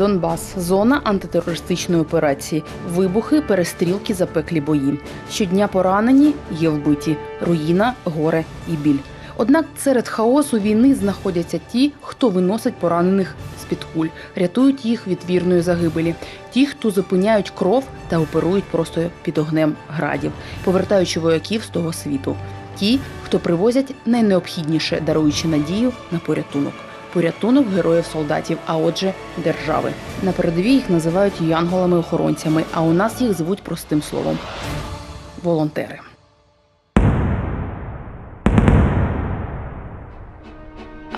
Донбас, зона антитерористичної операції, вибухи, перестрілки, запеклі бої. Щодня поранені, є вбиті, руїна, горе і біль. Однак серед хаосу війни знаходяться ті, хто виносить поранених з-під куль, рятують їх від вірної загибелі, ті, хто зупиняють кров та оперують просто під огнем градів, повертаючи вояків з того світу. Ті, хто привозять найнеобхідніше, даруючи надію на порятунок. Порятунок героїв солдатів, а отже, держави. На передовій їх називають янголами-охоронцями, а у нас їх звуть простим словом волонтери.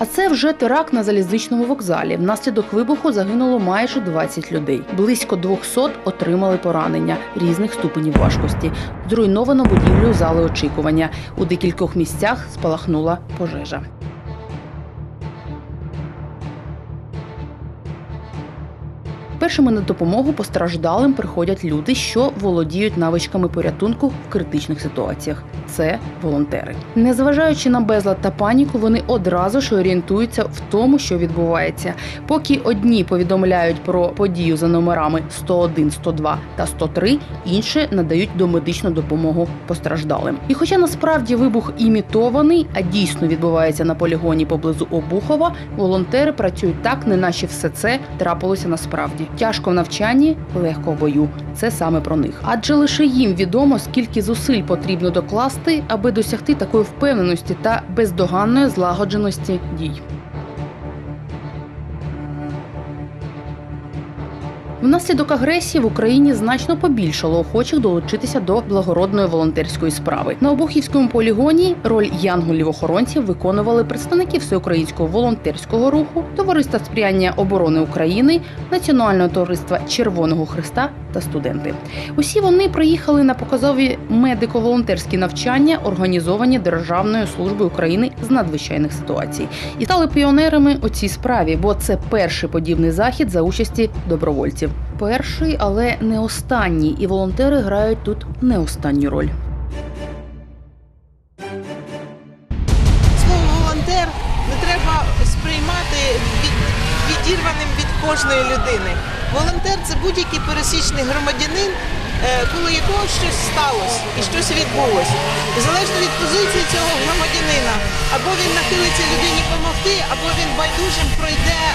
А це вже теракт на залізничному вокзалі. Внаслідок вибуху загинуло майже 20 людей. Близько 200 отримали поранення різних ступенів важкості. Зруйновано будівлю зали очікування. У декількох місцях спалахнула пожежа. Першими на допомогу постраждалим приходять люди, що володіють навичками порятунку в критичних ситуаціях. Це волонтери. Незважаючи на безлад та паніку, вони одразу ж орієнтуються в тому, що відбувається. Поки одні повідомляють про подію за номерами 101, 102 та 103, інші надають домедичну допомогу постраждалим. І хоча насправді вибух імітований, а дійсно відбувається на полігоні поблизу Обухова, волонтери працюють так, неначе все це трапилося насправді. Тяжко в навчанні, легко в бою. Це саме про них. Адже лише їм відомо, скільки зусиль потрібно докласти, аби досягти такої впевненості та бездоганної злагодженості дій. Внаслідок агресії в Україні значно побільшало охочих долучитися до благородної волонтерської справи. На Обухівському полігоні роль янголів-охоронців виконували представники всеукраїнського волонтерського руху, товариства сприяння оборони України, Національного товариства Червоного Христа та студенти. Усі вони приїхали на показові медико-волонтерські навчання, організовані Державною службою України з надзвичайних ситуацій, і стали піонерами у цій справі, бо це перший подібний захід за участі добровольців. Перший, але не останній, і волонтери грають тут не останню роль. Слово волонтер не треба сприймати відірваним від кожної людини. Волонтер це будь-який пересічний громадянин, е, коли якого щось сталося і щось відбулося. І залежно від позиції цього громадянина, або він нахилиться людині допомогти, або він байдужим пройде е,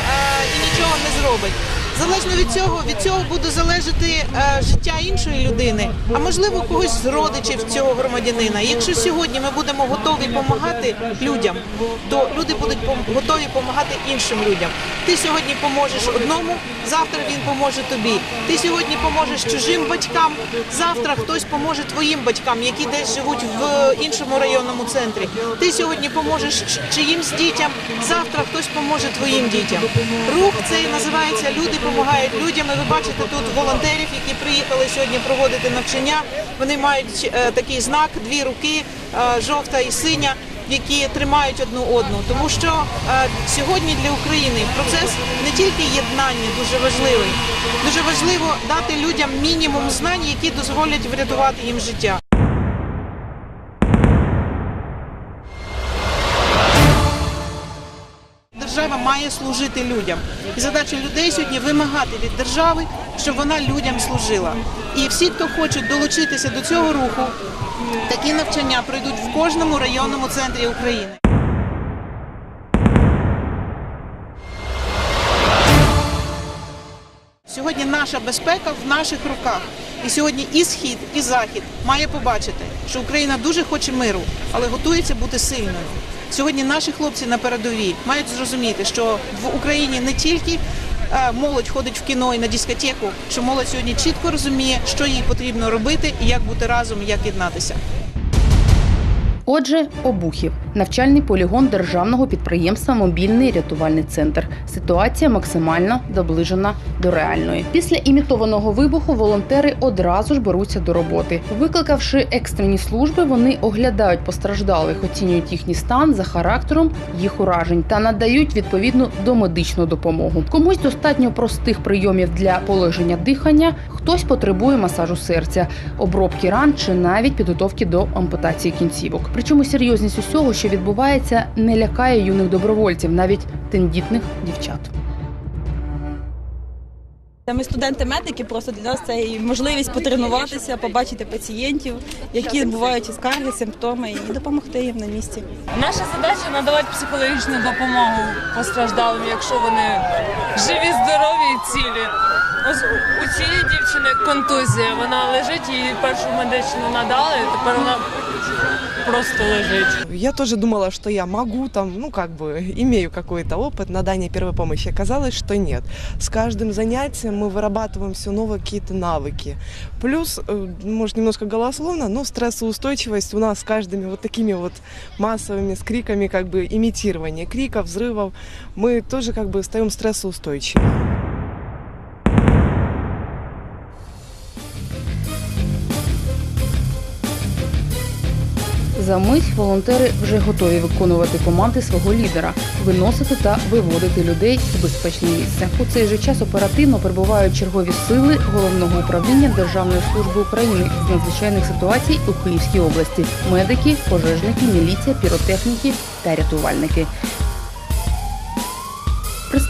і нічого не зробить. Залежно від цього, від цього буде залежати е, життя іншої людини, а можливо когось з родичів цього громадянина. Якщо сьогодні ми будемо готові допомагати людям, то люди будуть готові допомагати іншим людям. Ти сьогодні поможеш одному, завтра він поможе тобі. Ти сьогодні поможеш чужим батькам, завтра хтось поможе твоїм батькам, які десь живуть в іншому районному центрі. Ти сьогодні поможеш чиїмсь дітям, завтра хтось поможе твоїм дітям. Рух цей називається Люди допомагають людям. Ви бачите тут волонтерів, які приїхали сьогодні проводити навчання. Вони мають е, такий знак, дві руки, е, жовта і синя. Які тримають одну одну, тому що е, сьогодні для України процес не тільки єднання дуже важливий, дуже важливо дати людям мінімум знань, які дозволять врятувати їм життя. Має служити людям. І задача людей сьогодні вимагати від держави, щоб вона людям служила. І всі, хто хочуть долучитися до цього руху, такі навчання пройдуть в кожному районному центрі України. Сьогодні наша безпека в наших руках. І сьогодні і схід, і захід має побачити, що Україна дуже хоче миру, але готується бути сильною. Сьогодні наші хлопці на передовій мають зрозуміти, що в Україні не тільки е, молодь ходить в кіно і на дискотеку, що молодь сьогодні чітко розуміє, що їй потрібно робити і як бути разом, як єднатися. Отже, Обухів навчальний полігон державного підприємства Мобільний рятувальний центр. Ситуація максимально доближена до реальної. Після імітованого вибуху волонтери одразу ж беруться до роботи. Викликавши екстрені служби, вони оглядають постраждалих, оцінюють їхній стан за характером їх уражень та надають відповідну домедичну допомогу. Комусь достатньо простих прийомів для полегшення дихання, хтось потребує масажу серця, обробки ран чи навіть підготовки до ампутації кінцівок. Причому серйозність усього, що відбувається, не лякає юних добровольців, навіть тендітних дівчат. Ми студенти-медики, просто для нас це і можливість потренуватися, побачити пацієнтів, які бувають скарги, симптоми, і допомогти їм на місці. Наша задача надавати психологічну допомогу постраждалим, якщо вони живі, здорові і цілі. Ось у цієї дівчини контузія. Вона лежить, їй першу медичну надали, тепер вона просто лежить. Я тоже думала, что я могу там, ну как бы, имею какой-то опыт надания первой помощи. Оказалось, что нет. С каждым занятием мы вырабатываем все новые какие-то навыки. Плюс, э, может, немножко голословно, но стрессоустойчивость у нас с каждыми вот такими вот массовыми с криками, как бы имитирование криков, взрывов, мы тоже как бы стаем стрессоустойчивы. За мить волонтери вже готові виконувати команди свого лідера, виносити та виводити людей у безпечне місце. У цей же час оперативно перебувають чергові сили головного управління Державної служби України з надзвичайних ситуацій у Київській області: медики, пожежники, міліція, піротехніки та рятувальники.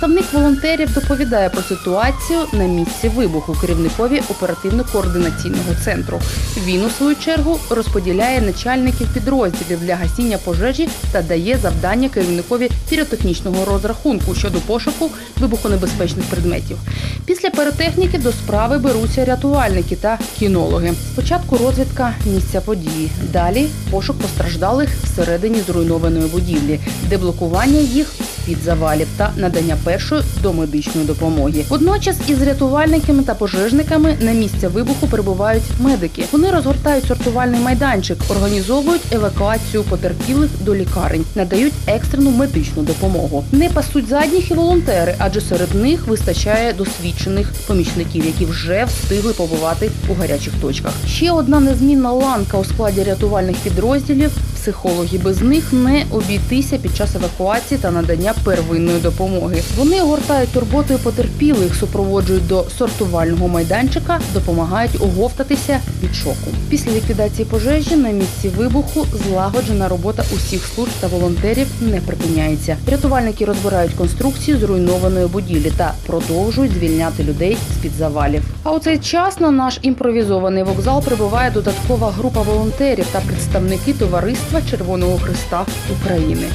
Представник волонтерів доповідає про ситуацію на місці вибуху керівникові оперативно-координаційного центру. Він у свою чергу розподіляє начальників підрозділів для гасіння пожежі та дає завдання керівникові піротехнічного розрахунку щодо пошуку вибухонебезпечних предметів. Після піротехніки до справи беруться рятувальники та кінологи. Спочатку розвідка місця події, далі пошук постраждалих всередині зруйнованої будівлі, деблокування їх з-під завалів та надання першої домедичної допомоги. Водночас із рятувальниками та пожежниками на місце вибуху прибувають медики. Вони розгортають сортувальний майданчик, організовують евакуацію потерпілих до лікарень, надають екстрену медичну допомогу. Не пасуть задніх і волонтери, адже серед них вистачає досвідчених помічників, які вже встигли побувати у гарячих точках. Ще одна незмінна ланка у складі рятувальних підрозділів психологи. Без них не обійтися під час евакуації та надання первинної допомоги. Вони огортають турботою потерпілих, супроводжують до сортувального майданчика, допомагають оговтатися від шоку. Після ліквідації пожежі на місці вибуху злагоджена робота усіх служб та волонтерів не припиняється. Рятувальники розбирають конструкцію зруйнованої будівлі та продовжують звільняти людей з під завалів. А у цей час на наш імпровізований вокзал прибуває додаткова група волонтерів та представники товариства Червоного Христа України.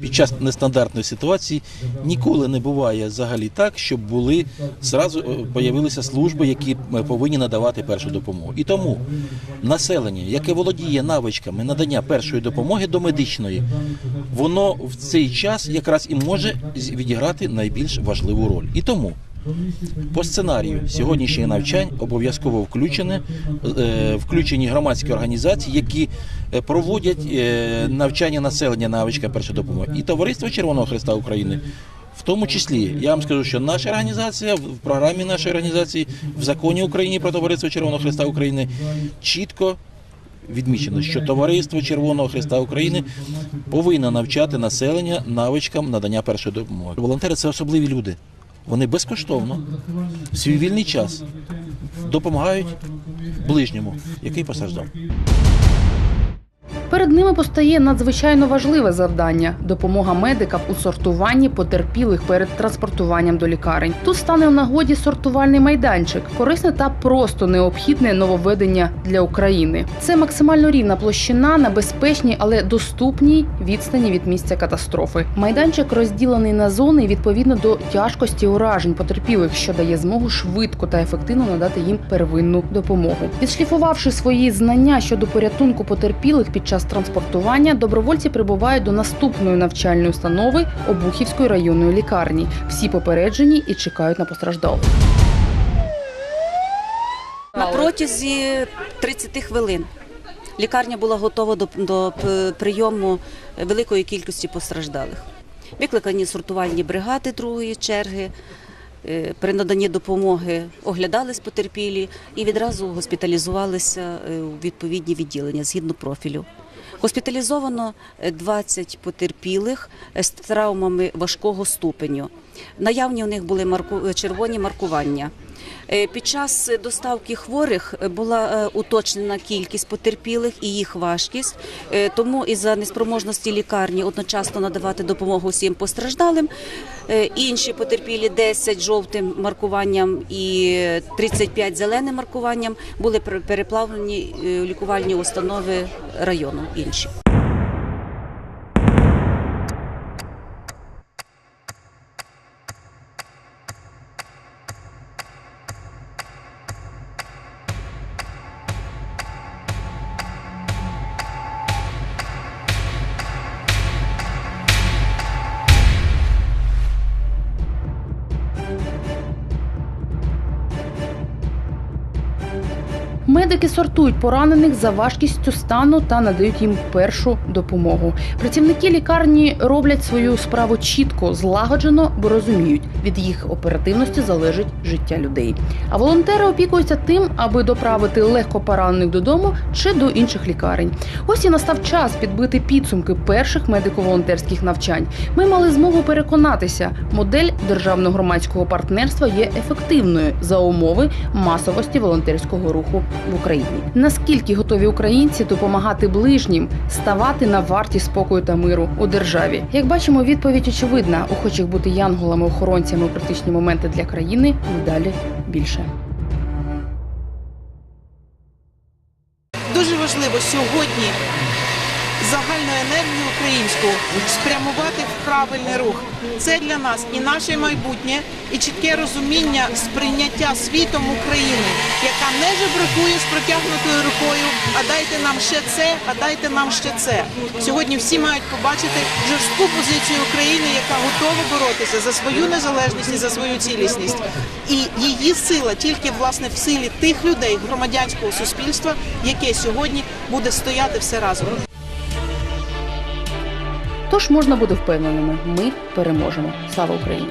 Під час нестандартної ситуації ніколи не буває взагалі так, щоб були зразу е, появилися служби, які е, повинні надавати першу допомогу. І тому населення, яке володіє навичками надання першої допомоги до медичної, воно в цей час якраз і може відіграти найбільш важливу роль. І тому по сценарію сьогоднішніх навчань обов'язково включені, е, включені громадські організації, які е, проводять е, навчання населення навичка першої допомоги. І товариство Червоного Христа України. В тому числі я вам скажу, що наша організація в програмі нашої організації в законі України про товариство Червоного Христа України чітко відмічено, що товариство Червоного Христа України повинно навчати населення навичкам надання першої допомоги. Волонтери це особливі люди. Вони безкоштовно в свій вільний час допомагають ближньому, який постраждав. Перед ними постає надзвичайно важливе завдання допомога медикам у сортуванні потерпілих перед транспортуванням до лікарень. Тут стане в нагоді сортувальний майданчик, корисне та просто необхідне нововведення для України. Це максимально рівна площина на безпечній, але доступній відстані від місця катастрофи. Майданчик розділений на зони відповідно до тяжкості уражень потерпілих, що дає змогу швидко та ефективно надати їм первинну допомогу. Відшліфувавши свої знання щодо порятунку потерпілих під час транспортування, добровольці прибувають до наступної навчальної установи Обухівської районної лікарні. Всі попереджені і чекають на постраждалих. На протязі 30 хвилин лікарня була готова до, до прийому великої кількості постраждалих. Викликані сортувальні бригади другої черги. е, При наданні допомоги оглядались потерпілі і відразу госпіталізувалися е, у відповідні відділення згідно профілю. Госпіталізовано е, 20 потерпілих е, з травмами важкого ступеню. Наявні у них були марку... червоні маркування. Е, Під час доставки хворих е, була е, уточнена кількість потерпілих і їх важкість. Тому із за неспроможності лікарні одночасно надавати допомогу всім постраждалим. Інші потерпілі 10 жовтим маркуванням і 35 зеленим маркуванням були пере- переплавлені лікувальні установи району інші. Медики сортують поранених за важкістю стану та надають їм першу допомогу. Працівники лікарні роблять свою справу чітко, злагоджено, бо розуміють, від їх оперативності залежить життя людей. А волонтери опікуються тим, аби доправити легко поранених додому чи до інших лікарень. Ось і настав час підбити підсумки перших медико-волонтерських навчань. Ми мали змогу переконатися, модель державного громадського партнерства є ефективною за умови масовості волонтерського руху в Україні. Наскільки готові українці допомагати ближнім, ставати на варті спокою та миру у державі? Як бачимо, відповідь очевидна: охочих бути янголами-охоронцями у критичні моменти для країни далі більше. Дуже важливо сьогодні загальну енергію українську спрямувати в правильний рух. Це для нас і наше майбутнє, і чітке розуміння сприйняття світом України, яка не жебракує з протягнутою рукою. А дайте нам ще це, а дайте нам ще це. Сьогодні всі мають побачити жорстку позицію України, яка готова боротися за свою незалежність і за свою цілісність. І її сила тільки власне в силі тих людей, громадянського суспільства, яке сьогодні буде стояти все разом. Тож можна бути впевненими, ми переможемо. Слава Україні!